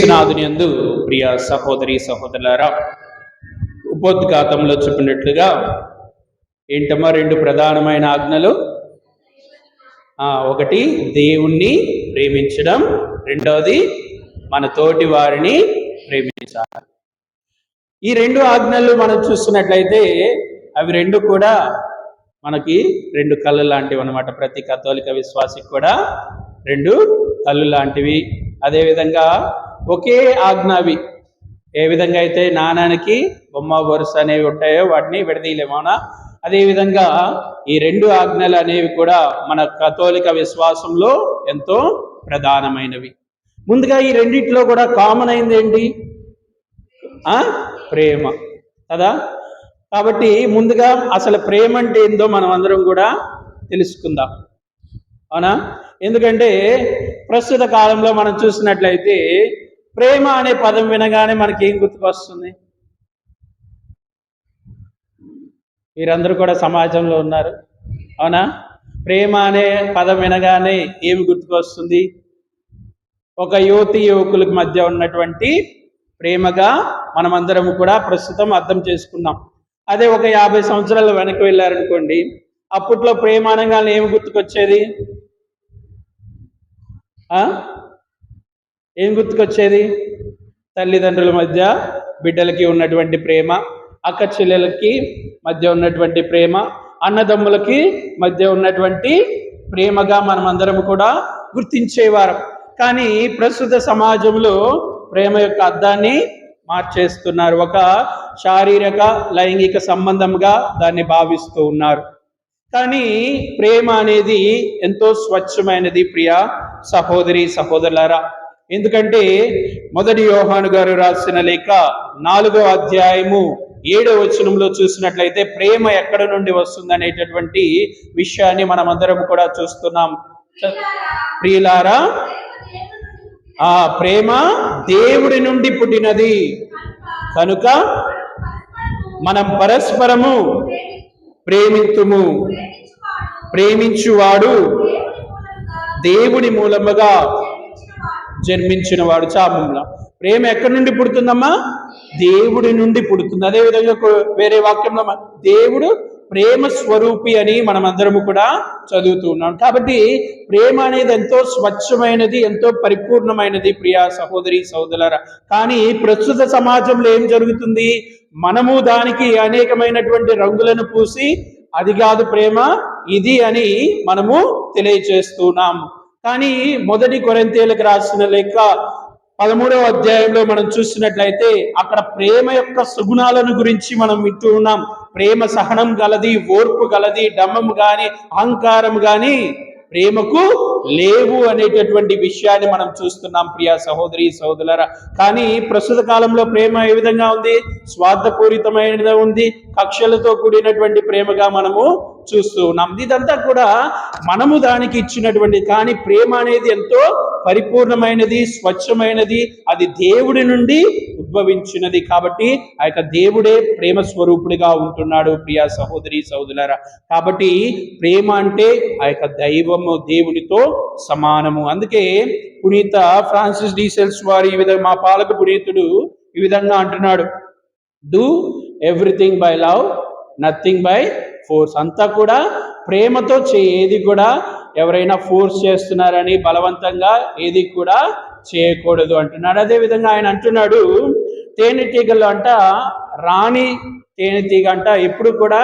క్రీస్తునాథుని యందు ప్రియ సహోదరి సహోదరులారా ఉపోద్ఘాతంలో చెప్పినట్లుగా ఏంటమ్మా రెండు ప్రధానమైన ఆజ్ఞలు? ఒకటి దేవుణ్ణి ప్రేమించడం రెండవది మన తోటి వారిని ప్రేమించాలి. ఈ రెండు ఆజ్ఞలు మనం చూస్తున్నట్లయితే అవి రెండు కూడా మనకి రెండు కళ్ళు లాంటివి అనమాట ప్రతి కథోలిక విశ్వాసికి కూడా రెండు కళ్ళు లాంటివి. అదేవిధంగా ఒకే ఆజ్ఞ అవి ఏ విధంగా అయితే నాణానికి బొమ్మ వరుస అనేవి ఉంటాయో వాటిని విడదీయలేమోనా అదేవిధంగా ఈ రెండు ఆజ్ఞలు అనేవి కూడా మన కథోలిక విశ్వాసంలో ఎంతో ప్రధానమైనవి. ముందుగా ఈ రెండిట్లో కూడా కామన్ అయింది ఏంటి? ప్రేమ. కదా? కాబట్టి ముందుగా అసలు ప్రేమ అంటే ఏందో మనం అందరం కూడా తెలుసుకుందాం. అవునా? ఎందుకంటే ప్రస్తుత కాలంలో మనం చూసినట్లయితే ప్రేమ అనే పదం వినగానే మనకి ఏం గుర్తుకొస్తుంది? మీరందరూ కూడా సమాజంలో ఉన్నారు. అవునా? ప్రేమ అనే పదం వినగానే ఏమి గుర్తుకొస్తుంది? ఒక యువతి యువకులకు మధ్య ఉన్నటువంటి ప్రేమగా మనమందరం కూడా ప్రస్తుతం అర్థం చేసుకున్నాం. అదే ఒక యాభై సంవత్సరాలు వెనక్కి వెళ్ళారనుకోండి అప్పట్లో ప్రేమ అనగానే ఏమి గుర్తుకొచ్చేది? ఏం గుర్తుకొచ్చేది? తల్లిదండ్రుల మధ్య బిడ్డలకి ఉన్నటువంటి ప్రేమ అక్క చెల్లెలకి మధ్య ఉన్నటువంటి ప్రేమ అన్నదమ్ములకి మధ్య ఉన్నటువంటి ప్రేమగా మనమందరం కూడా గుర్తించేవారం. కానీ ప్రస్తుత సమాజంలో ప్రేమ యొక్క అర్థాన్ని మార్చేస్తున్నారు. ఒక శారీరక లైంగిక సంబంధంగా దాన్ని భావిస్తూ ఉన్నారు. కానీ ప్రేమ అనేది ఎంతో స్వచ్ఛమైనది ప్రియ సహోదరి సహోదరులారా. ఎందుకంటే మొదటి యోహాను గారు రాసిన లేఖ నాలుగో అధ్యాయము ఏడో వచనంలో చూసినట్లయితే ప్రేమ ఎక్కడ నుండి వస్తుంది అనేటటువంటి విషయాన్ని మనం అందరం కూడా చూస్తున్నాం. ప్రియులారా ఆ ప్రేమ దేవుడి నుండి పుట్టినది. కనుక మనం పరస్పరము ప్రేమితుము. ప్రేమించువాడు దేవుడి మూలముగా జన్మించిన వాడు చాపంలా. ప్రేమ ఎక్కడి నుండి పుడుతుందమ్మా? దేవుడి నుండి పుడుతుంది. అదేవిధంగా వేరే వాక్యంలో దేవుడు ప్రేమ స్వరూపి అని మనం అందరము కూడా చదువుతూ ఉన్నాం. కాబట్టి ప్రేమ అనేది ఎంతో స్వచ్ఛమైనది ఎంతో పరిపూర్ణమైనది ప్రియా సహోదరి సహోదరుల కానీ ప్రస్తుత సమాజంలో ఏం జరుగుతుంది? మనము దానికి అనేకమైనటువంటి రంగులను పూసి అది కాదు ప్రేమ ఇది అని మనము తెలియచేస్తున్నాము కానీ మొదటి కొరంతేలకు రాసిన లేక పదమూడవ అధ్యాయంలో మనం చూసినట్లయితే అక్కడ ప్రేమ యొక్క సుగుణాలను గురించి మనం వింటూ ఉన్నాం. ప్రేమ సహనం గలది ఓర్పు గలది డమ్మము కానీ అహంకారం కానీ ప్రేమకు లేవు అనేటటువంటి విషయాన్ని మనం చూస్తున్నాం ప్రియా సహోదరి సహోదరులరా. కానీ ప్రస్తుత కాలంలో ప్రేమ ఏ విధంగా ఉంది? స్వార్థపూరితమైనది ఉంది. కక్షలతో కూడినటువంటి ప్రేమగా మనము చూస్తూ ఉన్నాం. ఇదంతా కూడా మనము దానికి ఇచ్చినటువంటి కానీ ప్రేమ అనేది ఎంతో పరిపూర్ణమైనది స్వచ్ఛమైనది. అది దేవుడి నుండి ఉద్భవించినది. కాబట్టి ఆ యొక్క దేవుడే ప్రేమ స్వరూపుడిగా ఉంటున్నాడు ప్రియా సహోదరి సహోదరులారా. కాబట్టి ప్రేమ అంటే ఆ యొక్క దైవం లోకము దేవునితో సమానము. అందుకే పునీత ఫ్రాన్సిస్ డీసెల్స్ వారు ఈ విధంగా మా పాలక పునీతుడు ఈ విధంగా అంటున్నాడు. Do everything by love nothing by force అంతా కూడా ప్రేమతో చేయేది కూడా ఎవరైనా ఫోర్స్ చేస్తున్నారని బలవంతంగా ఏది కూడా చేయకూడదు అంటున్నాడు. అదేవిధంగా ఆయన అంటున్నాడు తేనెటీగలు అంట రాణి తేనెటీగ అంట ఎప్పుడు కూడా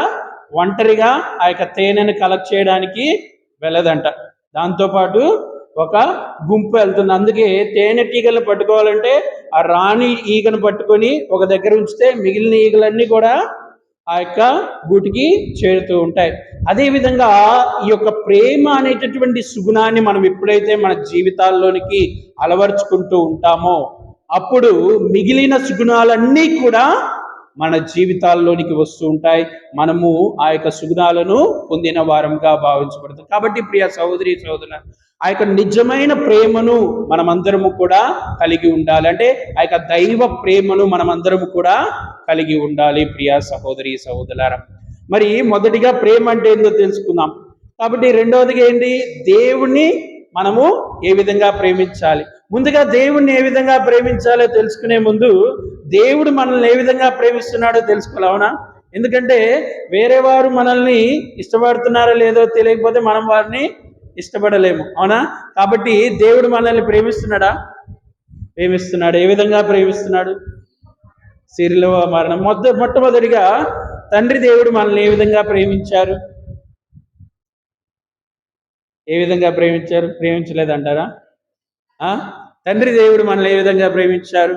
ఒంటరిగా ఆ యొక్క తేనెను కలెక్ట్ చేయడానికి వెళ్ళదంట. దాంతోపాటు ఒక గుంపు వెళ్తుంది. అందుకే తేనెటీగలను పట్టుకోవాలంటే ఆ రాణి ఈగను పట్టుకొని ఒక దగ్గర ఉంచితే మిగిలిన ఈగలన్నీ కూడా ఆ యొక్క గూటికి చేరుతూ ఉంటాయి. అదేవిధంగా ఈ యొక్క ప్రేమ అనేటటువంటి సుగుణాన్ని మనం ఎప్పుడైతే మన జీవితాల్లోనికి అలవర్చుకుంటూ ఉంటామో అప్పుడు మిగిలిన సుగుణాలన్నీ కూడా మన జీవితాల్లోనికి వస్తూ ఉంటాయి. మనము ఆ యొక్క సుగుణాలను పొందిన వారంగా భావించబడుతుంది కాబట్టి ప్రియ సహోదరి సహోదరు ఆ యొక్క నిజమైన ప్రేమను మనమందరము కూడా కలిగి ఉండాలి. అంటే ఆ యొక్క దైవ ప్రేమను మనమందరము కూడా కలిగి ఉండాలి ప్రియ సహోదరి సహోదరులారా. మరి మొదటిగా ప్రేమ అంటే ఏందో తెలుసుకుందాం. కాబట్టి రెండవదిగా ఏంటి? దేవుని మనము ఏ విధంగా ప్రేమించాలి? ముందుగా దేవుణ్ణి ఏ విధంగా ప్రేమించాలో తెలుసుకునే ముందు దేవుడు మనల్ని ఏ విధంగా ప్రేమిస్తున్నాడో తెలుసుకోవాలి అవునా? ఎందుకంటే వేరే వారు మనల్ని ఇష్టపడుతున్నారో లేదో తెలియకపోతే మనం వారిని ఇష్టపడలేము అవునా? కాబట్టి దేవుడు మనల్ని ప్రేమిస్తున్నాడా? ప్రేమిస్తున్నాడు. ఏ విధంగా ప్రేమిస్తున్నాడు? సిరిలో మరణం. మొదట మొట్టమొదటిగా తండ్రి దేవుడు మనల్ని ఏ విధంగా ప్రేమించారు? ఏ విధంగా ప్రేమించారు? ప్రేమించలేదంటారా? తండ్రి దేవుడు మనల్ని ఏ విధంగా ప్రేమించారు?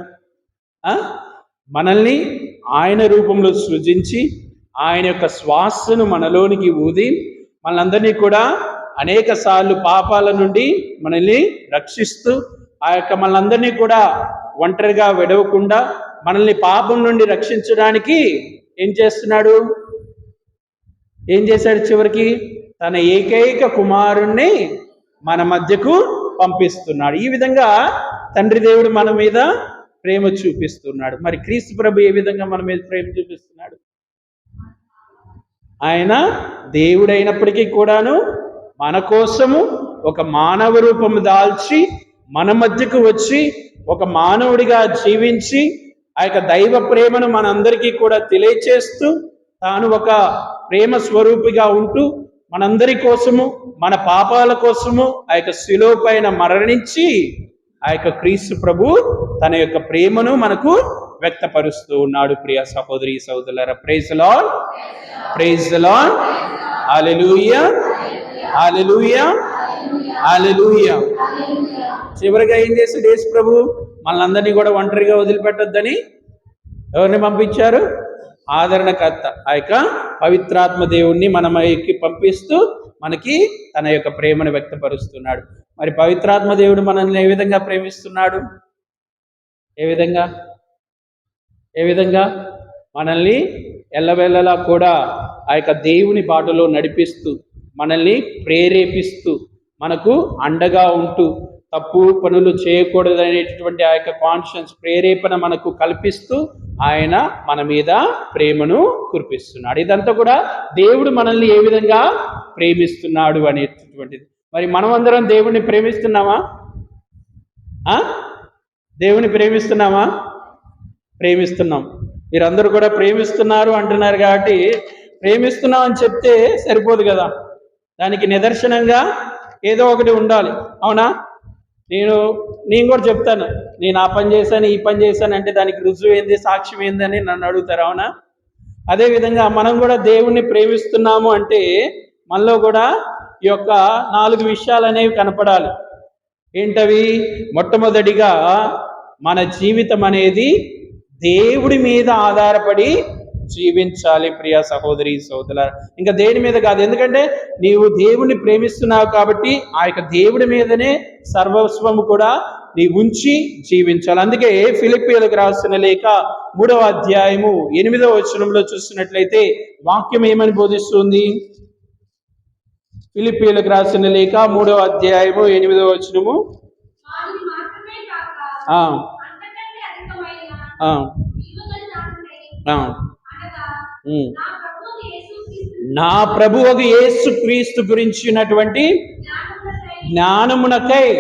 మనల్ని ఆయన రూపంలో సృజించి ఆయన యొక్క శ్వాసను మనలోనికి ఊది మనందరినీ కూడా అనేక సార్లు పాపాల నుండి మనల్ని రక్షిస్తూ ఆ యొక్క మనందరినీ కూడా ఒంటరిగా విడవకుండా మనల్ని పాపం నుండి రక్షించడానికి ఏం చేస్తున్నాడు? ఏం చేశాడు చివరికి? తన ఏకైక కుమారుణ్ణి మన మధ్యకు పంపిస్తున్నాడు. ఈ విధంగా తండ్రి దేవుడు మన మీద ప్రేమ చూపిస్తున్నాడు. మరి క్రీస్తు ప్రభు ఏ విధంగా మన మీద ప్రేమ చూపిస్తున్నాడు? ఆయన దేవుడైనప్పటికీ కూడాను మన కోసము ఒక మానవ రూపము దాల్చి మన మధ్యకు వచ్చి ఒక మానవుడిగా జీవించి ఆ యొక్క దైవ ప్రేమను మనందరికీ కూడా తెలియచేస్తూ తాను ఒక ప్రేమ స్వరూపిగా ఉంటూ మనందరి కోసము మన పాపాల కోసము ఆ యొక్క శిలో పైన మరణించి ఆ యొక్క క్రీస్తు ప్రభు తన యొక్క ప్రేమను మనకు వ్యక్తపరుస్తూ ఉన్నాడు ప్రియ సహోదరి సహోదరుల praise lord praise lord hallelujah hallelujah hallelujah చివరిగా ఏం చేశాడు యేసు ప్రభు? మనందరినీ కూడా ఒంటరిగా వదిలిపెట్టొద్దని ఎవరిని పంపించారు? ఆదరణకర్త. ఆ యొక్క పవిత్రాత్మ దేవుణ్ణి మనకి పంపిస్తూ మనకి తన యొక్క ప్రేమను వ్యక్తపరుస్తున్నాడు. మరి పవిత్రాత్మ దేవుడు మనల్ని ఏ విధంగా ప్రేమిస్తున్నాడు? ఏ విధంగా? ఏ విధంగా? మనల్ని ఎల్లవెల్లలా కూడా ఆ యొక్క దేవుని బాటలో నడిపిస్తూ మనల్ని ప్రేరేపిస్తూ మనకు అండగా ఉంటూ తప్పు పనులు చేయకూడదనేటటువంటి ఆ యొక్క కాన్షియన్స్ ప్రేరేపణ మనకు కల్పిస్తూ ఆయన మన మీద ప్రేమను కురిపిస్తున్నాడు. ఇదంతా కూడా దేవుడు మనల్ని ఏ విధంగా ప్రేమిస్తున్నాడు అనేటటువంటిది. మరి మనం అందరం దేవుణ్ణి ప్రేమిస్తున్నామా? దేవుని ప్రేమిస్తున్నామా? ప్రేమిస్తున్నాం. మీరందరూ కూడా ప్రేమిస్తున్నారు అంటున్నారు కాబట్టి ప్రేమిస్తున్నాం అని చెప్తే సరిపోదు కదా. దానికి నిదర్శనంగా ఏదో ఒకటి ఉండాలి. అవునా? నేను నేను కూడా చెప్తాను నేను ఆ పని చేశాను ఈ పని చేశాను అంటే దానికి రుజువు ఏంది సాక్ష్యం ఏందని నన్ను అడుగుతారు అవునా? అదేవిధంగా మనం కూడా దేవుణ్ణి ప్రేమిస్తున్నాము అంటే మనలో కూడా ఈ యొక్క నాలుగు విషయాలు అనేవి కనపడాలి. ఏంటవి? మొట్టమొదటిగా మన జీవితం అనేది దేవుడి మీద ఆధారపడి జీవించాలి ప్రియ సహోదరి సహోదర ఇంకా దేని మీద కాదు ఎందుకంటే నీవు దేవుని ప్రేమిస్తున్నావు కాబట్టి ఆ యొక్క దేవుడి మీదనే సర్వస్వము కూడా నీ ఉంచి జీవించాలి. అందుకే ఫిలిపియలకు రాసిన లేక మూడవ అధ్యాయము ఎనిమిదవ వచనంలో చూసినట్లయితే వాక్యం ఏమని బోధిస్తుంది? ఫిలిపియలకు రాసిన లేక మూడవ అధ్యాయము ఎనిమిదవ వచనము. ఆ, నా ప్రభువు యేసు క్రీస్తు గురించినటువంటి జ్ఞానమునకై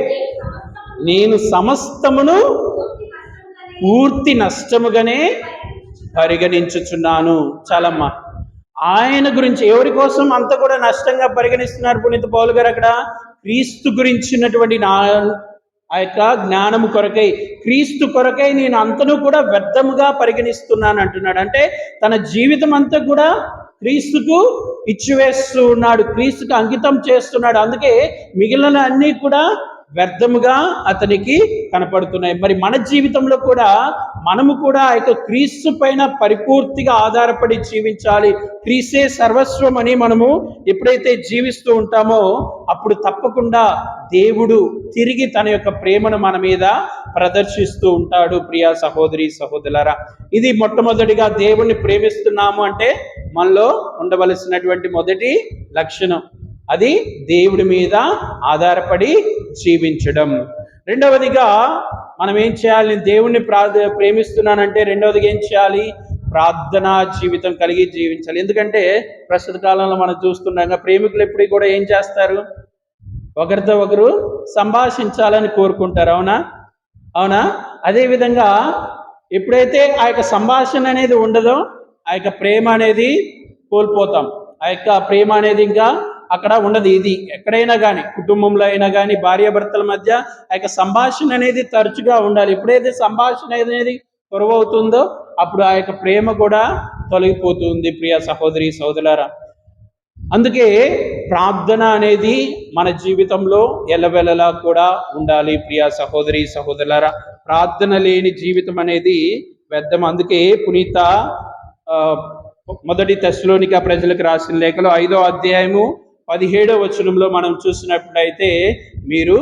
నేను సమస్తమును సమస్తమును పూర్తి నష్టముగానే పూర్తి నష్టముగానే పరిగణించుచున్నాను. చాలమ్మా. ఆయన గురించి ఎవరి కోసం అంత కూడా నష్టంగా పరిగణిస్తున్నారు పునీత పౌలు గారు అక్కడ? క్రీస్తు గురించినటువంటి నా ఆ యొక్క జ్ఞానము కొరకై క్రీస్తు కొరకై నేను అంతను కూడా వ్యర్థముగా పరిగణిస్తున్నాను అంటున్నాడు. అంటే తన జీవితం అంతా కూడా క్రీస్తుకు ఇచ్చివేస్తూ ఉన్నాడు క్రీస్తుకు అంకితం చేస్తున్నాడు. అందుకే మిగిలిన అన్నీ కూడా వ్యర్థముగా అతనికి కనపడుతున్నాయి. మరి మన జీవితంలో కూడా మనము కూడా ఆ యొక్క క్రీస్తు పైన పరిపూర్తిగా ఆధారపడి జీవించాలి. క్రీసే సర్వస్వం అని మనము ఎప్పుడైతే జీవిస్తూ ఉంటామో అప్పుడు తప్పకుండా దేవుడు తిరిగి తన యొక్క ప్రేమను మన మీద ప్రదర్శిస్తూ ఉంటాడు. ప్రియా సహోదరి సహోదరరా ఇది మొట్టమొదటిగా దేవుణ్ణి ప్రేమిస్తున్నాము అంటే మనలో ఉండవలసినటువంటి మొదటి లక్షణం. అది దేవుడి మీద ఆధారపడి జీవించడం. రెండవదిగా మనం ఏం చేయాలి? నేను దేవుణ్ణి ప్రార్థ ప్రేమిస్తున్నానంటే రెండవదిగా ఏం చేయాలి? ప్రార్థనా జీవితం కలిగి జీవించాలి. ఎందుకంటే ప్రస్తుత కాలంలో మనం చూస్తుండగా ప్రేమికులు ఎప్పుడు కూడా ఏం చేస్తారు? ఒకరితో ఒకరు సంభాషించాలని కోరుకుంటారు. అవునా? అవునా? అదేవిధంగా ఎప్పుడైతే ఆ యొక్క సంభాషణ అనేది ఉండదో ఆ యొక్క ప్రేమ అనేది కోల్పోతాం. ఆ యొక్క ప్రేమ అనేది ఇంకా అక్కడ ఉండదు ఇది ఎక్కడైనా కానీ కుటుంబంలో అయినా కానీ భార్యాభర్తల మధ్య ఆ యొక్క సంభాషణ అనేది తరచుగా ఉండాలి. ఎప్పుడైతే సంభాషణ అనేది కొరవవుతుందో అప్పుడు ఆ యొక్క ప్రేమ కూడా తొలగిపోతుంది ప్రియ సహోదరి సహోదరులారా అందుకే ప్రార్థన అనేది మన జీవితంలో ఎల్లవెల్లలా కూడా ఉండాలి ప్రియ సహోదరి సహోదరులారా ప్రార్థన లేని జీవితం అనేది వ్యర్థం. అందుకే పునీత మొదటి దశలోనిక ప్రజలకు రాసిన లేఖలో ఐదో అధ్యాయము పదిహేడో వచనంలో మనం చూసినట్లయితే మీరు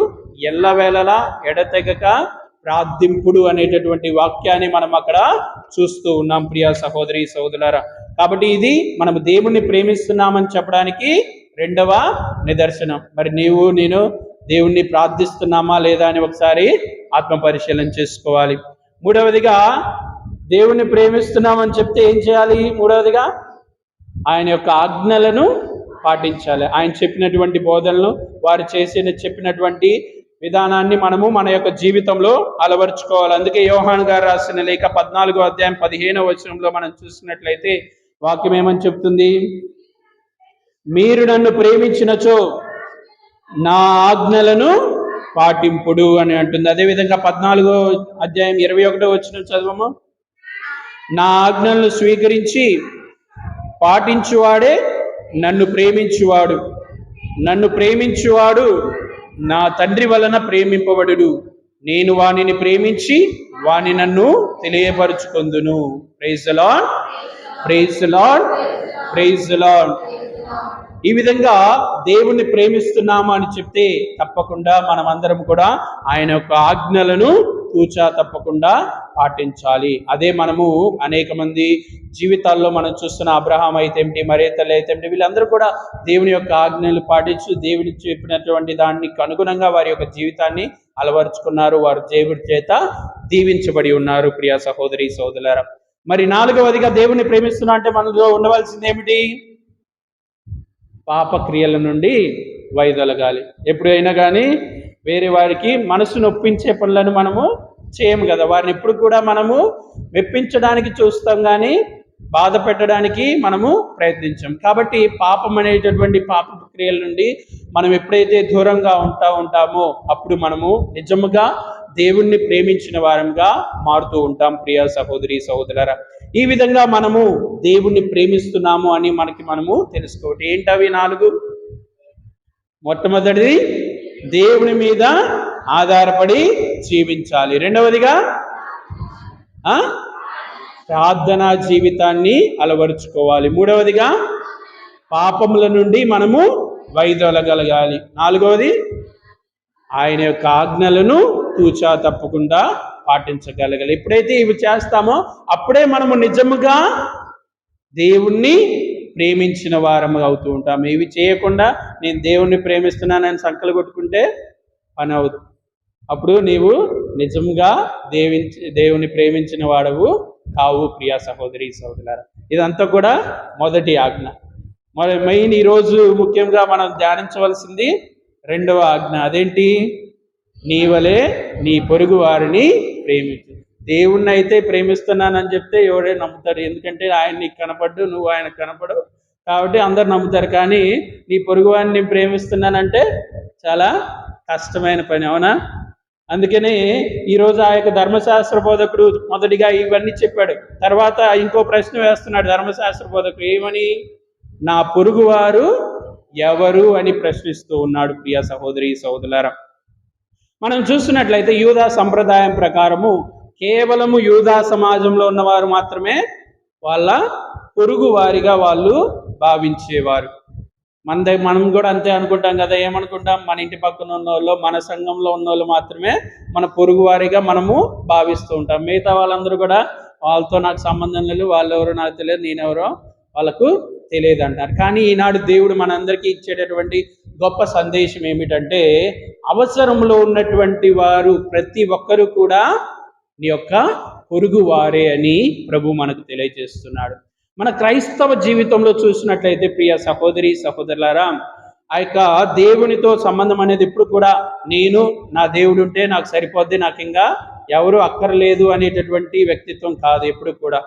ఎల్లవేళలా ఎడతెగక ప్రార్థింపుడు అనేటటువంటి వాక్యాన్ని మనం అక్కడ చూస్తూ ఉన్నాం ప్రియా సహోదరి సహోదరులారా. కాబట్టి ఇది మనం దేవుణ్ణి ప్రేమిస్తున్నామని చెప్పడానికి రెండవ నిదర్శనం. మరి నీవు నేను దేవుణ్ణి ప్రార్థిస్తున్నామా లేదా అని ఒకసారి ఆత్మ పరిశీలన చేసుకోవాలి. మూడవదిగా దేవుణ్ణి ప్రేమిస్తున్నామని చెప్తే ఏం చేయాలి? మూడవదిగా ఆయన యొక్క ఆజ్ఞలను పాటించాలి. ఆయన చెప్పినటువంటి బోధనలు వారు చేసిన చెప్పినటువంటి విధానాన్ని మనము మన యొక్క జీవితంలో అలవరుచుకోవాలి. అందుకే యోహాన్ గారు రాసిన లేఖ పద్నాలుగో అధ్యాయం పదిహేనో వచనంలో మనం చూసినట్లయితే వాక్యం ఏమని చెప్తుంది? మీరు నన్ను ప్రేమించినచో నా ఆజ్ఞలను పాటింపుడు అని అంటుంది. అదేవిధంగా పద్నాలుగో అధ్యాయం ఇరవై ఒకటో వచ్చిన చదవము. నా ఆజ్ఞలను స్వీకరించి పాటించువాడే నన్ను ప్రేమించువాడు. నన్ను ప్రేమించువాడు నా తండ్రి వలన ప్రేమింపబడుడు నేను వానిని ప్రేమించి వాని నన్ను తెలియపరుచుకొందును. Praise lord praise lord praise lord ఈ విధంగా దేవుణ్ణి ప్రేమిస్తున్నాము అని చెప్తే తప్పకుండా మనమందరం కూడా ఆయన యొక్క ఆజ్ఞలను తూచా తప్పకుండా పాటించాలి. అదే మనము అనేక మంది జీవితాల్లో మనం చూస్తున్న అబ్రహాం అయితే ఏమిటి మరేతలు అయితే ఏమిటి వీళ్ళందరూ కూడా దేవుని యొక్క ఆజ్ఞలు పాటించు దేవుని చెప్పినటువంటి దానికి అనుగుణంగా వారి యొక్క జీవితాన్ని అలవరుచుకున్నారు. వారు దేవుడి చేత దీవించబడి ఉన్నారు. ప్రియ సహోదరి సోదరుల మరి నాలుగవదిగా దేవుని ప్రేమిస్తున్నా అంటే మనలో ఉండవలసింది ఏమిటి పాప క్రియల నుండి వైదొలగాలి. ఎప్పుడైనా కానీ వేరే వారికి మనసును ఒప్పించే పనులను మనము చేయము కదా. వారిని ఎప్పుడు కూడా మనము మెప్పించడానికి చూస్తాం కానీ బాధ పెట్టడానికి మనము ప్రయత్నించాం. కాబట్టి పాపం అనేటటువంటి పాప క్రియల నుండి మనం ఎప్పుడైతే దూరంగా ఉంటా ఉంటామో అప్పుడు మనము నిజముగా దేవుణ్ణి ప్రేమించిన వారంగా మారుతూ ఉంటాం. ప్రియ సహోదరి సహోదర ఈ విధంగా మనము దేవుణ్ణి ప్రేమిస్తున్నాము అని మనకి మనము తెలుసుకోవటం. ఏంటవి నాలుగు? మొట్టమొదటిది దేవుని మీద ఆధారపడి జీవించాలి. రెండవదిగా ప్రార్థన ప్రార్థనా జీవితాన్ని అలవరుచుకోవాలి. మూడవదిగా పాపముల నుండి మనము వైదొలగలగాలి. నాలుగవది ఆయన యొక్క ఆజ్ఞలను తూచా తప్పకుండా పాటించగలగాలి. ఎప్పుడైతే ఇవి చేస్తామో అప్పుడే మనము నిజముగా దేవుణ్ణి ప్రేమించిన వారము అవుతూ ఉంటాము ఇవి చేయకుండా నేను దేవుణ్ణి ప్రేమిస్తున్నానని సంకలు కొట్టుకుంటే పని అవుతుంది అప్పుడు నీవు నిజంగా దేవించి దేవుని ప్రేమించిన వాడవు కావు ప్రియా సహోదరి సహోదరు ఇదంతా కూడా మొదటి ఆజ్ఞ. మరి మెయిన్ ఈరోజు ముఖ్యంగా మనం ధ్యానించవలసింది రెండవ ఆజ్ఞ. అదేంటి? నీ వలే నీ పొరుగు వారిని ప్రేమించు. దేవుణ్ణి అయితే ప్రేమిస్తున్నానని చెప్తే ఎవడే నమ్ముతారు. ఎందుకంటే ఆయన నీకు కనపడ్డు నువ్వు ఆయన కనపడు కాబట్టి అందరు నమ్ముతారు. కానీ నీ పొరుగు వారిని ప్రేమిస్తున్నానంటే చాలా కష్టమైన పని అవునా? అందుకని ఈరోజు ఆ యొక్క ధర్మశాస్త్ర బోధకుడు మొదటిగా ఇవన్నీ చెప్పాడు. తర్వాత ఇంకో ప్రశ్న వేస్తున్నాడు ధర్మశాస్త్ర బోధకుడు ఏమని? నా పొరుగువారు ఎవరు? అని ప్రశ్నిస్తూ ఉన్నాడు ప్రియ సహోదరి సహోదరులారా. మనం చూస్తున్నట్లయితే యూదా సంప్రదాయం ప్రకారము కేవలము యూదా సమాజంలో ఉన్నవారు మాత్రమే వాళ్ళ పొరుగు వారిగా వాళ్ళు భావించేవారు. మన దగ్గర మనం కూడా అంతే అనుకుంటాం కదా ఏమనుకుంటాం? మన ఇంటి పక్కన ఉన్న వాళ్ళు మన సంఘంలో ఉన్న వాళ్ళు మాత్రమే మన పొరుగు వారిగా మనము భావిస్తూ ఉంటాం. మిగతా వాళ్ళందరూ కూడా వాళ్ళతో నాకు సంబంధం లేదు వాళ్ళు ఎవరో నాకు తెలియదు నేనెవరో వాళ్ళకు తెలియదు అంటారు కానీ ఈనాడు దేవుడు మనందరికీ ఇచ్చేటటువంటి గొప్ప సందేశం ఏమిటంటే అవసరంలో ఉన్నటువంటి వారు ప్రతి ఒక్కరూ కూడా నీ యొక్క పొరుగు వారే అని ప్రభు మనకు తెలియజేస్తున్నాడు. మన క్రైస్తవ జీవితంలో చూసినట్లయితే ప్రియ సహోదరి సహోదరులారా ఆ యొక్క దేవునితో సంబంధం అనేది ఎప్పుడు కూడా నేను నా దేవుడు ఉంటే నాకు సరిపోద్ది నాకు ఇంకా ఎవరు అక్కర్లేదు అనేటటువంటి వ్యక్తిత్వం కాదు ఎప్పుడు కూడా.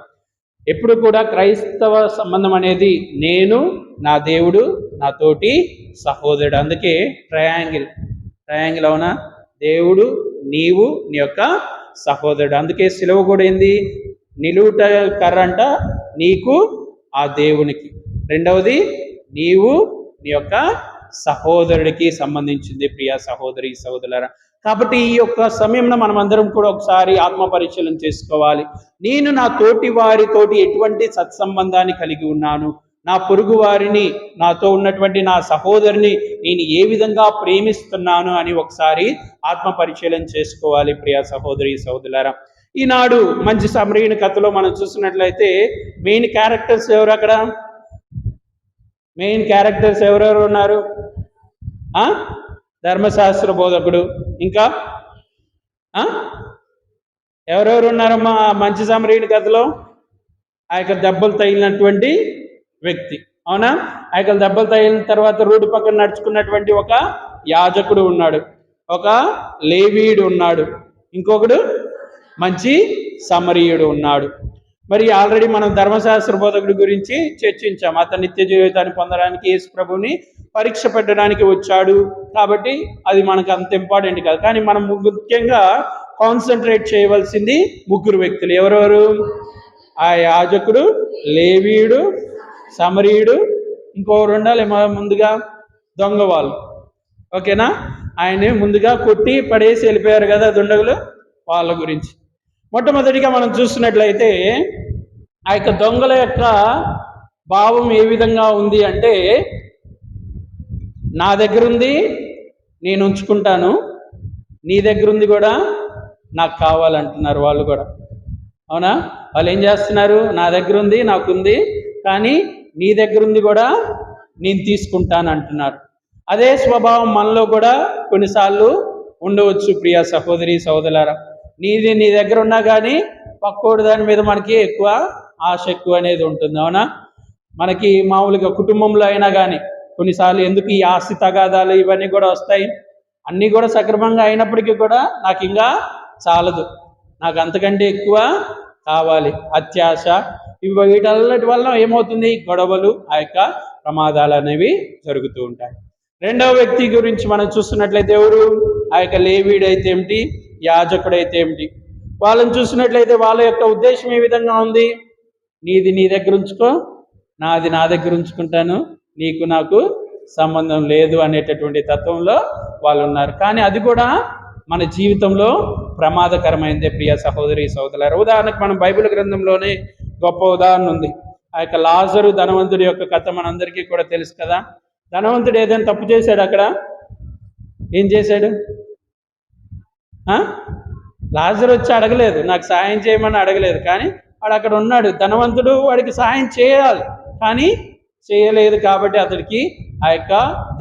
ఎప్పుడు కూడా క్రైస్తవ సంబంధం అనేది నేను నా దేవుడు నా తోటి సహోదరుడు. అందుకే ట్రయాంగిల్ ట్రయాంగిల్ అవునా? దేవుడు నీవు నీ యొక్క సహోదరుడు. అందుకే సిలువ కూడా ఏంది? నిలువుట కర్ర అంట నీకు ఆ దేవునికి. రెండవది నీవు నీ యొక్క సహోదరుడికి సంబంధించింది ప్రియ సహోదరి సహోదరుల కాబట్టి ఈ యొక్క సమయంలో మనం అందరం కూడా ఒకసారి ఆత్మ పరిశీలన చేసుకోవాలి. నేను నా తోటి వారితోటి ఎటువంటి సత్సంబంధాన్ని కలిగి ఉన్నాను? నా పొరుగు వారిని నాతో ఉన్నటువంటి నా సహోదరిని నేను ఏ విధంగా ప్రేమిస్తున్నాను అని ఒకసారి ఆత్మ పరిశీలన చేసుకోవాలి ప్రియ సహోదరి సహోదరులారా. ఈనాడు మంచి సమరీని కథలో మనం చూసినట్లయితే మెయిన్ క్యారెక్టర్స్ ఎవరు అక్కడ? మెయిన్ క్యారెక్టర్స్ ఎవరెవరు ఉన్నారు? ధర్మశాస్త్ర బోధకుడు. ఇంకా? ఎవరెవరు ఉన్నారమ్మా మంచి సమరీని కథలో? ఆ యొక్క దెబ్బలు తగిలినటువంటి వ్యక్తి. అవునా? ఆ యొక్క దెబ్బలు తగిలిన తర్వాత రోడ్డు పక్కన నడుచుకున్నటువంటి ఒక యాజకుడు ఉన్నాడు. ఒక లేవీడు ఉన్నాడు. ఇంకొకడు మంచి సమరీయుడు ఉన్నాడు. మరి ఆల్రెడీ మనం ధర్మశాస్త్ర బోధకుడి గురించి చర్చించాం. అతను నిత్య జీవితాన్ని పొందడానికి యేసు ప్రభుని పరీక్ష పెట్టడానికి వచ్చాడు. కాబట్టి అది మనకు అంత ఇంపార్టెంట్ కాదు. కానీ మనం ముఖ్యంగా కాన్సన్ట్రేట్ చేయవలసింది ముగ్గురు వ్యక్తులు. ఎవరెవరు? ఆ యాజకుడు లేవీయుడు సమరీయుడు ఇంకొకరు ఉండాలి ముందుగా? దొంగ వాళ్ళు. ఓకేనా? ఆయన ముందుగా కొట్టి పడేసి వెళ్ళిపోయారు కదా దుండగులు? వాళ్ళ గురించి. మొట్టమొదటిగా మనం చూస్తున్నట్లయితే ఆ యొక్క దొంగల యొక్క భావం ఏ విధంగా ఉంది అంటే నా దగ్గర ఉంది నేను ఉంచుకుంటాను నీ దగ్గర ఉంది కూడా నాకు కావాలంటున్నారు వాళ్ళు కూడా. అవునా? వాళ్ళు ఏం చేస్తున్నారు? నా దగ్గర ఉంది నాకుంది కానీ నీ దగ్గర ఉంది కూడా నేను తీసుకుంటాను అంటున్నారు అదే స్వభావం మనలో కూడా కొన్నిసార్లు ఉండవచ్చు ప్రియ సహోదరి సహోదరారా నీది నీ దగ్గర ఉన్నా కానీ పక్కోడు దాని మీద మనకి ఎక్కువ ఆశ ఎక్కువ అనేది ఉంటుంది అవునా? మనకి మామూలుగా కుటుంబంలో అయినా కానీ కొన్నిసార్లు ఎందుకు ఈ ఆస్తి తగాదాలు ఇవన్నీ కూడా వస్తాయి? అన్నీ కూడా సక్రమంగా అయినప్పటికీ కూడా నాకు ఇంకా చాలదు. నాకు అంతకంటే ఎక్కువ కావాలి అత్యాశ. ఇవి వీటన్నిటి వల్ల ఏమవుతుంది? గొడవలు ఆ యొక్క ప్రమాదాలు అనేవి జరుగుతూ ఉంటాయి. రెండవ వ్యక్తి గురించి మనం చూస్తున్నట్లయితే ఎవరు? ఆ యొక్క లేవీడైతే ఏమిటి? యాజకుడైతే ఏమిటి? వాళ్ళని చూసినట్లయితే వాళ్ళ యొక్క ఉద్దేశం ఏ విధంగా ఉంది? నీది నీ దగ్గర ఉంచుకో నాది నా దగ్గర ఉంచుకుంటాను నీకు నాకు సంబంధం లేదు అనేటటువంటి తత్వంలో వాళ్ళు ఉన్నారు. కానీ అది కూడా మన జీవితంలో ప్రమాదకరమైందే ప్రియ సహోదరి సహోదరు ఉదాహరణకు మనం బైబిల్ గ్రంథంలోనే గొప్ప ఉదాహరణ ఉంది. ఆ యొక్క లాజరు ధనవంతుడి యొక్క కథ మనందరికీ కూడా తెలుసు కదా. ధనవంతుడు ఏదైనా తప్పు చేశాడు అక్కడ? ఏం చేశాడు? లాజరు వచ్చి అడగలేదు నాకు సాయం చేయమని అడగలేదు కానీ వాడు అక్కడ ఉన్నాడు. ధనవంతుడు వాడికి సాయం చేయాలి కానీ చేయలేదు కాబట్టి అతడికి ఆ యొక్క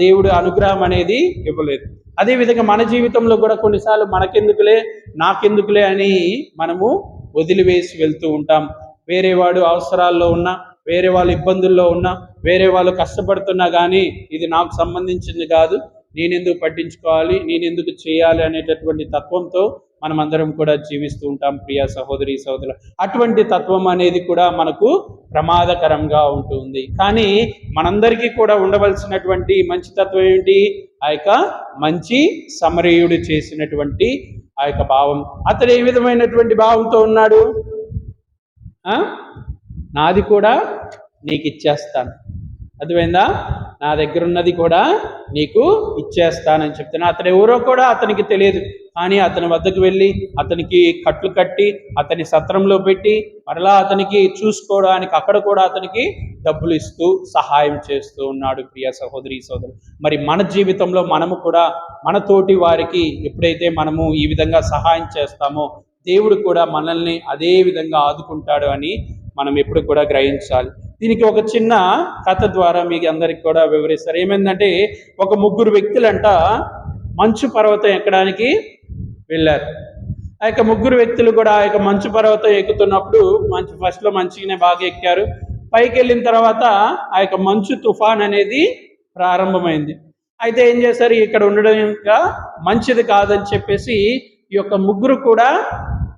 దేవుడు అనుగ్రహం అనేది ఇవ్వలేదు. అదేవిధంగా మన జీవితంలో కూడా కొన్నిసార్లు మనకెందుకులే నాకెందుకులే అని మనము వదిలివేసి వెళ్తూ ఉంటాం. వేరే వాడు అవసరాల్లో ఉన్నా వేరే వాళ్ళు ఇబ్బందుల్లో ఉన్నా వేరే వాళ్ళు కష్టపడుతున్నా కానీ ఇది నాకు సంబంధించింది కాదు. నేనెందుకు పట్టించుకోవాలి? నేనెందుకు చేయాలి? అనేటటువంటి తత్వంతో మనం అందరం కూడా జీవిస్తూ ఉంటాం ప్రియ సహోదరి సహోదరు అటువంటి తత్వం అనేది కూడా మనకు ప్రమాదకరంగా ఉంటుంది. కానీ మనందరికీ కూడా ఉండవలసినటువంటి మంచి తత్వం ఏంటి? ఆ యొక్క మంచి సమరయుడు చేసినటువంటి ఆ యొక్క భావం. అతడు ఏ విధమైనటువంటి భావంతో ఉన్నాడు? నాది కూడా నీకు ఇచ్చేస్తాను అర్థమైందా? నా దగ్గర ఉన్నది కూడా నీకు ఇచ్చేస్తానని చెప్తాను అతను ఎవరో కూడా అతనికి తెలియదు. కానీ అతని వద్దకు వెళ్ళి అతనికి కట్లు కట్టి అతని సత్రంలో పెట్టి మరలా అతనికి చూసుకోవడానికి అక్కడ కూడా అతనికి డబ్బులు ఇస్తూ సహాయం చేస్తూ ఉన్నాడు ప్రియ సహోదరి సోదరు. మరి మన జీవితంలో మనము కూడా మన తోటి వారికి ఎప్పుడైతే మనము ఈ విధంగా సహాయం చేస్తామో దేవుడు కూడా మనల్ని అదే విధంగా ఆదుకుంటాడు అని మనం ఎప్పుడు కూడా గ్రహించాలి. దీనికి ఒక చిన్న కథ ద్వారా మీకు అందరికి కూడా వివరిస్తారు. ఏమైందంటే ఒక ముగ్గురు వ్యక్తులంట మంచు పర్వతం ఎక్కడానికి వెళ్ళారు. ఆ యొక్క ముగ్గురు వ్యక్తులు కూడా ఆ యొక్క మంచు పర్వతం ఎక్కుతున్నప్పుడు మంచు ఫస్ట్లో మంచిగానే బాగా ఎక్కారు. పైకి వెళ్ళిన తర్వాత ఆ యొక్క మంచు తుఫాన్ అనేది ప్రారంభమైంది. అయితే ఏం చేశారు? ఇక్కడ ఉండడం ఇంకా మంచిది కాదని చెప్పేసి ఈ యొక్క ముగ్గురు కూడా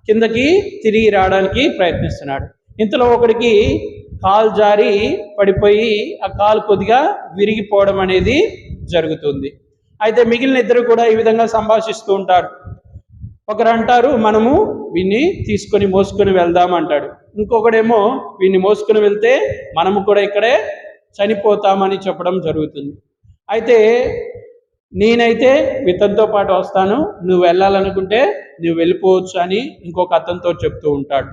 కిందకి తిరిగి రావడానికి ప్రయత్నిస్తున్నాడు. ఇంతలో ఒకడికి కాలు జారి పడిపోయి ఆ కాలు కొద్దిగా విరిగిపోవడం అనేది జరుగుతుంది. అయితే మిగిలిన ఇద్దరు కూడా ఈ విధంగా సంభాషిస్తూ ఉంటారు. ఒకరు అంటారు మనము వీన్ని తీసుకొని మోసుకొని వెళ్దాం అంటాడు. ఇంకొకడేమో వీన్ని మోసుకొని వెళ్తే మనము కూడా ఇక్కడే చనిపోతామని చెప్పడం జరుగుతుంది. అయితే నేనైతే ఇతనితో పాటు వస్తాను నువ్వు వెళ్ళాలనుకుంటే నువ్వు వెళ్ళిపోవచ్చు అని ఇంకొక అతనితో చెప్తూ ఉంటాడు.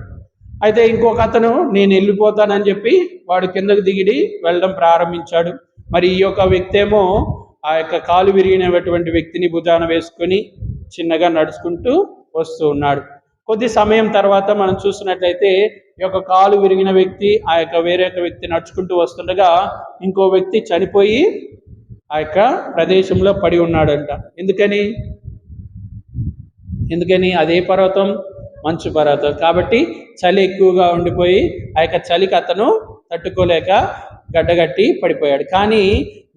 అయితే ఇంకొక అతను నేను వెళ్ళిపోతానని చెప్పి వాడు కిందకు దిగిడి వెళ్ళడం ప్రారంభించాడు. మరి ఈ యొక్క వ్యక్తి ఏమో ఆ యొక్క కాలు విరిగినటువంటి వ్యక్తిని భుజాన వేసుకొని చిన్నగా నడుచుకుంటూ వస్తూ ఉన్నాడు. కొద్ది సమయం తర్వాత మనం చూసినట్లయితే ఈ యొక్క కాలు విరిగిన వ్యక్తి ఆ యొక్క వేరే యొక్క వ్యక్తి నడుచుకుంటూ వస్తుండగా ఇంకో వ్యక్తి చనిపోయి ఆ యొక్క ప్రదేశంలో పడి ఉన్నాడంట. ఎందుకని? ఎందుకని? అదే పర్వతం మంచు పర్వతం కాబట్టి చలి ఎక్కువగా ఉండిపోయి ఆ యొక్క చలికి అతను తట్టుకోలేక గడ్డగట్టి పడిపోయాడు. కానీ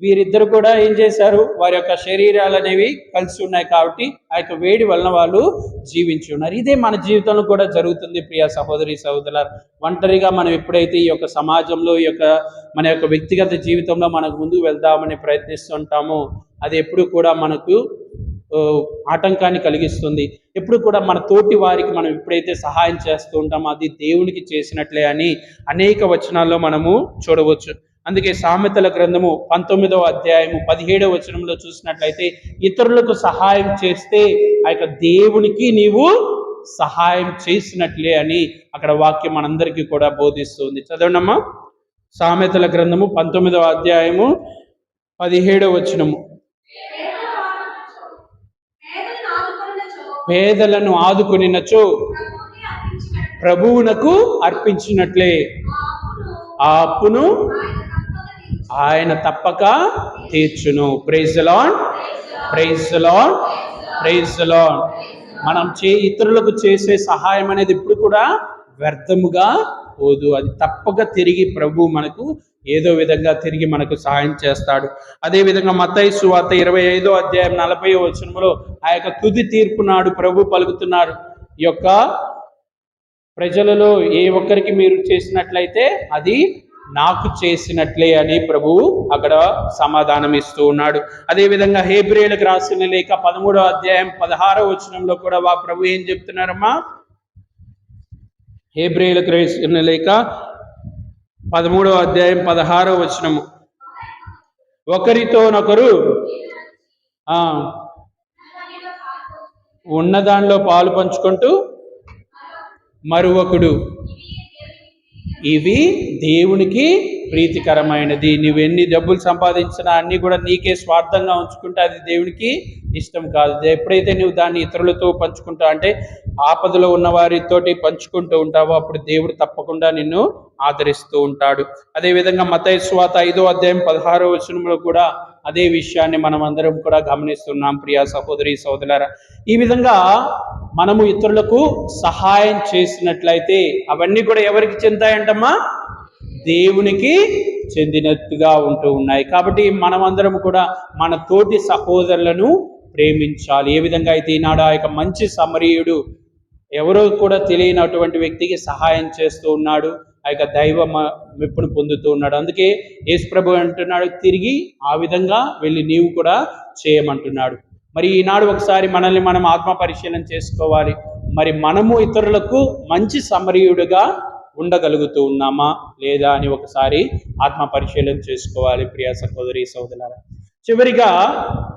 వీరిద్దరు కూడా ఏం చేశారు? వారి యొక్క శరీరాలు అనేవి కలిసి ఉన్నాయి కాబట్టి ఆ యొక్క వేడి వలన వాళ్ళు జీవించి ఉన్నారు. ఇదే మన జీవితంలో కూడా జరుగుతుంది ప్రియ సహోదరి సహోదరు ఒంటరిగా మనం ఎప్పుడైతే ఈ యొక్క సమాజంలో ఈ యొక్క మన యొక్క వ్యక్తిగత జీవితంలో మనకు ముందుకు వెళ్దామని ప్రయత్నిస్తుంటామో అది ఎప్పుడు కూడా మనకు ఆటంకాన్ని కలిగిస్తుంది. ఎప్పుడు కూడా మన తోటి వారికి మనం ఎప్పుడైతే సహాయం చేస్తూ ఉంటామో అది దేవునికి చేసినట్లే అని అనేక వచనాల్లో మనము చూడవచ్చు. అందుకే సామెతల గ్రంథము పంతొమ్మిదవ అధ్యాయము పదిహేడవ వచనంలో చూసినట్లయితే ఇతరులకు సహాయం చేస్తే ఆ యొక్క దేవునికి నీవు సహాయం చేసినట్లే అని అక్కడ వాక్యం మనందరికీ కూడా బోధిస్తుంది. చదవండమ్మా సామెతల గ్రంథము పంతొమ్మిదవ అధ్యాయము పదిహేడవ వచనము. పేదలను ఆదుకునినచో ప్రభువునకు అర్పించినట్లే. ఆ అప్పును ఆయన తప్పక తీర్చును. ఆయన తప్పక తీర్చును మనం చే ఇతరులకు చేసే సహాయం అనేది ఇప్పుడు కూడా వ్యర్థముగా పోదు. అది తప్పక తిరిగి ప్రభు మనకు ఏదో విధంగా తిరిగి మనకు సహాయం చేస్తాడు. అదేవిధంగా మతయి సువార్త ఇరవై ఐదో అధ్యాయం నలభై వచనంలో ఆ యొక్క తుది తీర్పు నాడు ప్రభు పలుకుతున్నారు ఈ యొక్క ప్రజలలో ఏ ఒక్కరికి మీరు చేసినట్లయితే అది నాకు చేసినట్లే అని ప్రభువు అక్కడ సమాధానం ఇస్తూ ఉన్నాడు. అదేవిధంగా హేబ్రేలకు రాసిన లేఖ పదమూడో అధ్యాయం పదహారో వచనంలో కూడా వా ప్రభు ఏం చెప్తున్నారమ్మా? హేబ్రేయులకు రాసిన లేక పదమూడవ అధ్యాయం పదహారవ వచనము. ఒకరితోనొకరు ఉన్న దానిలో పాలు పంచుకుంటూ మరొకడు. ఇవి దేవునికి ప్రీతికరమైనది. నువ్వు ఎన్ని డబ్బులు సంపాదించినా అన్నీ కూడా నీకే స్వార్థంగా ఉంచుకుంటే అది దేవునికి ఇష్టం కాదు. ఎప్పుడైతే నువ్వు దాన్ని ఇతరులతో పంచుకుంటావు అంటే ఆపదలో ఉన్న వారితోటి పంచుకుంటూ ఉంటావో అప్పుడు దేవుడు తప్పకుండా నిన్ను ఆదరిస్తూ ఉంటాడు. అదేవిధంగా మతయ స్వాత ఐదో అధ్యాయం పదహారో వచనంలో కూడా అదే విషయాన్ని మనం అందరం కూడా గమనిస్తున్నాం ప్రియా సహోదరి సోదరులారా ఈ విధంగా మనము ఇతరులకు సహాయం చేసినట్లయితే అవన్నీ కూడా ఎవరికి చెందాయంటమ్మా దేవునికి చెందినట్టుగా ఉంటూ ఉన్నాయి. కాబట్టి మనమందరం కూడా మన తోటి సహోదరులను ప్రేమించాలి. ఏ విధంగా అయితే ఈనాడు ఆ యొక్క మంచి సమరీయుడు ఎవరో కూడా తెలియనటువంటి వ్యక్తికి సహాయం చేస్తూ ఉన్నాడు ఆ యొక్క దైవ మ- మెప్పును పొందుతూ ఉన్నాడు. అందుకే యేసుప్రభు అంటున్నాడు తిరిగి ఆ విధంగా వెళ్ళి నీవు కూడా చేయమంటున్నాడు. మరి ఈనాడు ఒకసారి మనల్ని మనం ఆత్మ పరిశీలన చేసుకోవాలి. మరి మనము ఇతరులకు మంచి సమరీయుడుగా ఉండగలుగుతూ ఉన్నామా లేదా అని ఒకసారి ఆత్మ పరిశీలన చేసుకోవాలి ప్రియ సహోదరి సహోదరులారా. చివరిగా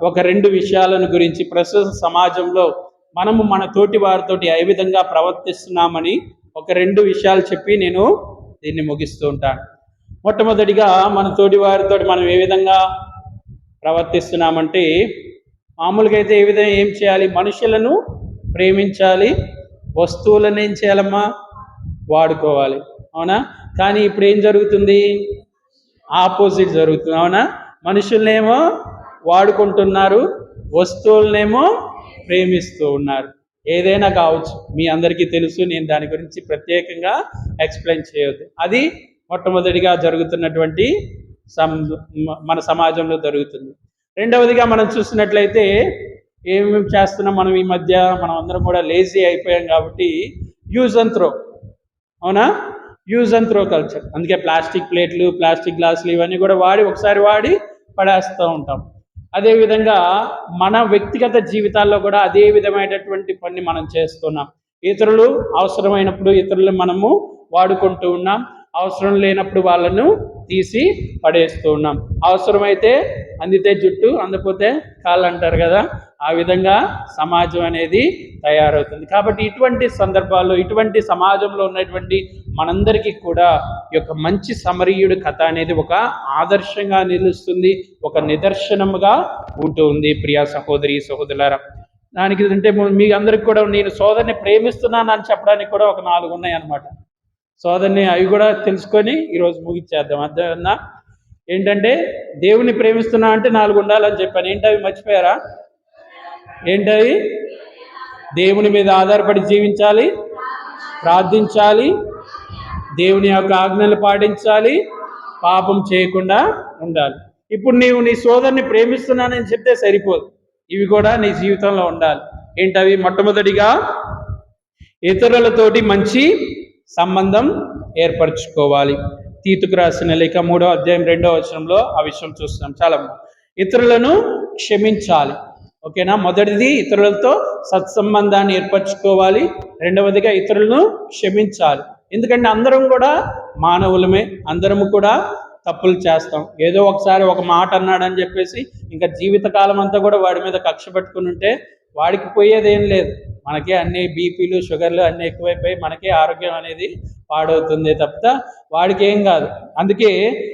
ఒక రెండు విషయాలను గురించి ప్రస్తుత సమాజంలో మనము మన తోటి వారితోటి ఏ విధంగా ప్రవర్తిస్తున్నామని ఒక రెండు విషయాలు చెప్పి నేను దీన్ని ముగిస్తూ ఉంటాను. మొట్టమొదటిగా మన తోటి వారితో మనం ఏ విధంగా ప్రవర్తిస్తున్నామంటే మామూలుగా అయితే ఏ విధంగా ఏం చేయాలి? మనుషులను ప్రేమించాలి వస్తువులను ఏం చేయాలమ్మా? వాడుకోవాలి. అవునా? కానీ ఇప్పుడు ఏం జరుగుతుంది? ఆపోజిట్ జరుగుతుంది. అవునా? మనుషులనేమో వాడుకుంటున్నారు వస్తువులనేమో ప్రేమిస్తూ ఉన్నారు. ఏదైనా కావచ్చు. మీ అందరికీ తెలుసు నేను దాని గురించి ప్రత్యేకంగా ఎక్స్ప్లెయిన్ చేయొద్దు. అది మొట్టమొదటిగా జరుగుతున్నటువంటి సం మన సమాజంలో జరుగుతుంది. రెండవదిగా మనం చూసినట్లయితే ఏమేమి చేస్తున్నాం మనం ఈ మధ్య? మనం అందరం కూడా లేజీ అయిపోయాం కాబట్టి యూజ్ అండ్ త్రో. అవునా? యూజ్ అండ్ త్రో కల్చర్ అందుకే ప్లాస్టిక్ ప్లేట్లు ప్లాస్టిక్ గ్లాసులు ఇవన్నీ కూడా వాడి ఒకసారి వాడి పడేస్తూ ఉంటాం. అదేవిధంగా మన వ్యక్తిగత జీవితాల్లో కూడా అదే విధమైనటువంటి పని మనం చేస్తున్నాం. ఇతరులు అవసరమైనప్పుడు ఇతరులు మనము వాడుకుంటూ ఉన్నాం. అవసరం లేనప్పుడు వాళ్ళను తీసి పడేస్తూ ఉన్నాం. అవసరమైతే అందితే జుట్టు అందపోతే కాళ్ళు అంటారు కదా ఆ విధంగా సమాజం అనేది తయారవుతుంది. కాబట్టి ఇటువంటి సందర్భాల్లో ఇటువంటి సమాజంలో ఉన్నటువంటి మనందరికీ కూడా ఈ యొక్క మంచి సమరీయుడు కథ అనేది ఒక ఆదర్శంగా నిలుస్తుంది ఒక నిదర్శనముగా ఉంటుంది ప్రియా సహోదరి సహోదరులారా దానికి అంటే మీ అందరికి కూడా నేను సోదరిని ప్రేమిస్తున్నాను అని చెప్పడానికి కూడా ఒక నాలుగు ఉన్నాయి అన్నమాట సోదరిని అవి కూడా తెలుసుకొని ఈరోజు ముగించేద్దాం. అర్థమైందా ఏంటంటే దేవుని ప్రేమిస్తున్నా అంటే నాలుగు ఉండాలని చెప్పాను. ఏంటి అవి మర్చిపోయారా? ఏంటవి దేవుని మీద ఆధారపడి జీవించాలి ప్రార్థించాలి దేవుని యొక్క ఆజ్ఞలు పాటించాలి పాపం చేయకుండా ఉండాలి. ఇప్పుడు నీవు నీ సోదరుని ప్రేమిస్తున్నానని చెప్తే సరిపోదు. ఇవి కూడా నీ జీవితంలో ఉండాలి. ఏంటవి మొట్టమొదటిగా ఇతరులతోటి మంచి సంబంధం ఏర్పరచుకోవాలి. తీతుకు రాసిన లేక మూడో అధ్యాయం రెండో వచనంలో ఆ విషయం చూస్తున్నాం. చాలా ఇతరులను క్షమించాలి. ఓకేనా? మొదటిది ఇతరులతో సత్సంబంధాన్ని ఏర్పరచుకోవాలి. రెండవదిగా ఇతరులను క్షమించాలి. ఎందుకంటే అందరం కూడా మానవులమే. అందరము కూడా తప్పులు చేస్తాం. ఏదో ఒకసారి ఒక మాట అన్నాడని చెప్పేసి ఇంకా జీవితకాలం అంతా కూడా వాడి మీద కక్ష పెట్టుకుని ఉంటే వాడికి పోయేది ఏం లేదు. మనకే అన్ని బీపీలు షుగర్లు అన్నీ ఎక్కువైపోయి మనకే ఆరోగ్యం అనేది పాడవుతుంది తప్ప వాడికి ఏం కాదు. అందుకే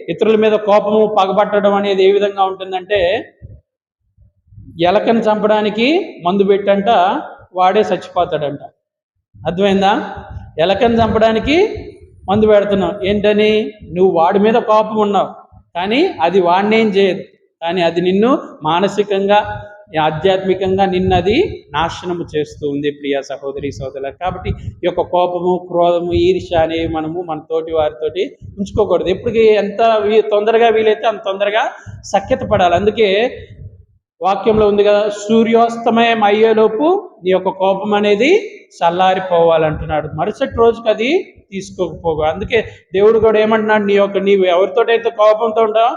ఇతరుల మీద కోపము పగబట్టడం అనేది ఏ విధంగా ఉంటుందంటే ఎలకను చంపడానికి మందు పెట్టంట వాడే చచ్చిపోతాడంట. అర్థమైందా? ఎలకను చంపడానికి మందు పెడుతున్నావు ఏంటని? నువ్వు వాడి మీద కోపం ఉన్నావు. కానీ అది వాడినేం చేయదు. కానీ అది నిన్ను మానసికంగా ఆధ్యాత్మికంగా నిన్నది నాశనము చేస్తూ ఉంది ప్రియ సహోదరి సోదరులు కాబట్టి ఈ యొక్క కోపము క్రోధము ఈర్ష్య అనేవి మనము మన తోటి వారితోటి ఉంచుకోకూడదు. ఎప్పటికీ ఎంత తొందరగా వీలైతే అంత తొందరగా సఖ్యత పడాలి. అందుకే వాక్యంలో ఉంది కదా సూర్యోస్తమయం అయ్యేలోపు నీ యొక్క కోపం అనేది చల్లారిపోవాలంటున్నాడు. మరుసటి రోజుకి అది తీసుకోకపోగా. అందుకే దేవుడు కూడా ఏమంటున్నాడు నీ యొక్క నీవు ఎవరితోటైతే కోపంతో ఉంటావో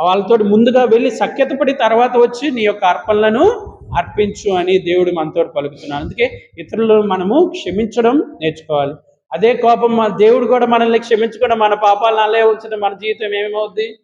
వాళ్ళతో ముందుగా వెళ్ళి సఖ్యత పడి తర్వాత వచ్చి నీ యొక్క అర్పణలను అర్పించు అని దేవుడు మనతో పలుకుతున్నాడు. అందుకే ఇతరులను మనము క్షమించడం నేర్చుకోవాలి. అదే కోపం మన దేవుడు కూడా మనల్ని క్షమించకుండా మన పాపాలను అలే ఉంచడం మన జీవితం ఏమవుద్ది?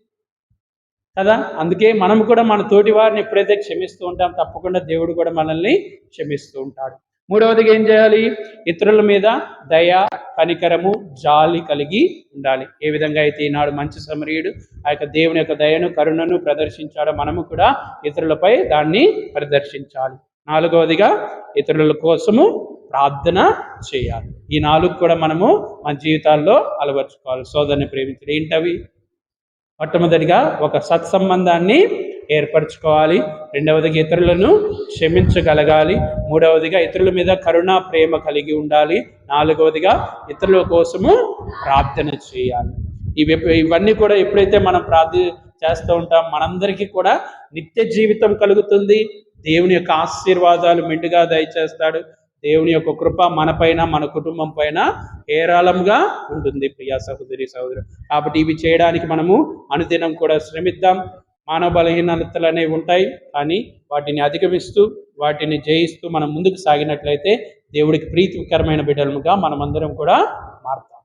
కదా? అందుకే మనం కూడా మన తోటి వారిని ఎప్పుడైతే క్షమిస్తూ ఉంటాం. తప్పకుండా దేవుడు కూడా మనల్ని క్షమిస్తూ ఉంటాడు. మూడవదిగా ఏం చేయాలి? ఇతరుల మీద దయ కనికరము జాలి కలిగి ఉండాలి. ఏ విధంగా అయితే ఈనాడు మంచి సమరీయుడు ఆ యొక్క దేవుని యొక్క దయను కరుణను ప్రదర్శించాడో మనము కూడా ఇతరులపై దాన్ని ప్రదర్శించాలి. నాలుగవదిగా ఇతరుల కోసము ప్రార్థన చేయాలి. ఈ నాలుగు కూడా మనము మన జీవితాల్లో అలవర్చుకోవాలి. సోదరుని ప్రేమించడం ఏంటవి? మొట్టమొదటిగా ఒక సత్సంబంధాన్ని ఏర్పరచుకోవాలి. రెండవదిగా ఇతరులను క్షమించగలగాలి. మూడవదిగా ఇతరుల మీద కరుణ ప్రేమ కలిగి ఉండాలి. నాలుగవదిగా ఇతరుల కోసము ప్రార్థన చేయాలి. ఇవి ఇవన్నీ కూడా ఎప్పుడైతే మనం ప్రార్థి చేస్తూ ఉంటాం మనందరికీ కూడా నిత్య జీవితం కలుగుతుంది. దేవుని యొక్క ఆశీర్వాదాలు మెండుగా దయచేస్తాడు. దేవుని యొక్క కృప మనపైన మన కుటుంబం పైన ఏరాళంగా ఉంటుంది. ప్రియా సహోదరి సహోదరు కాబట్టి ఇవి చేయడానికి మనము అనుదినం కూడా శ్రమిద్దాం. మానవ బలహీనతలు అనేవి ఉంటాయి. కానీ వాటిని అధిగమిస్తూ వాటిని జయిస్తూ మనం ముందుకు సాగినట్లయితే దేవుడికి ప్రీతికరమైన బిడ్డలుగా మనమందరం కూడా మారుతాం.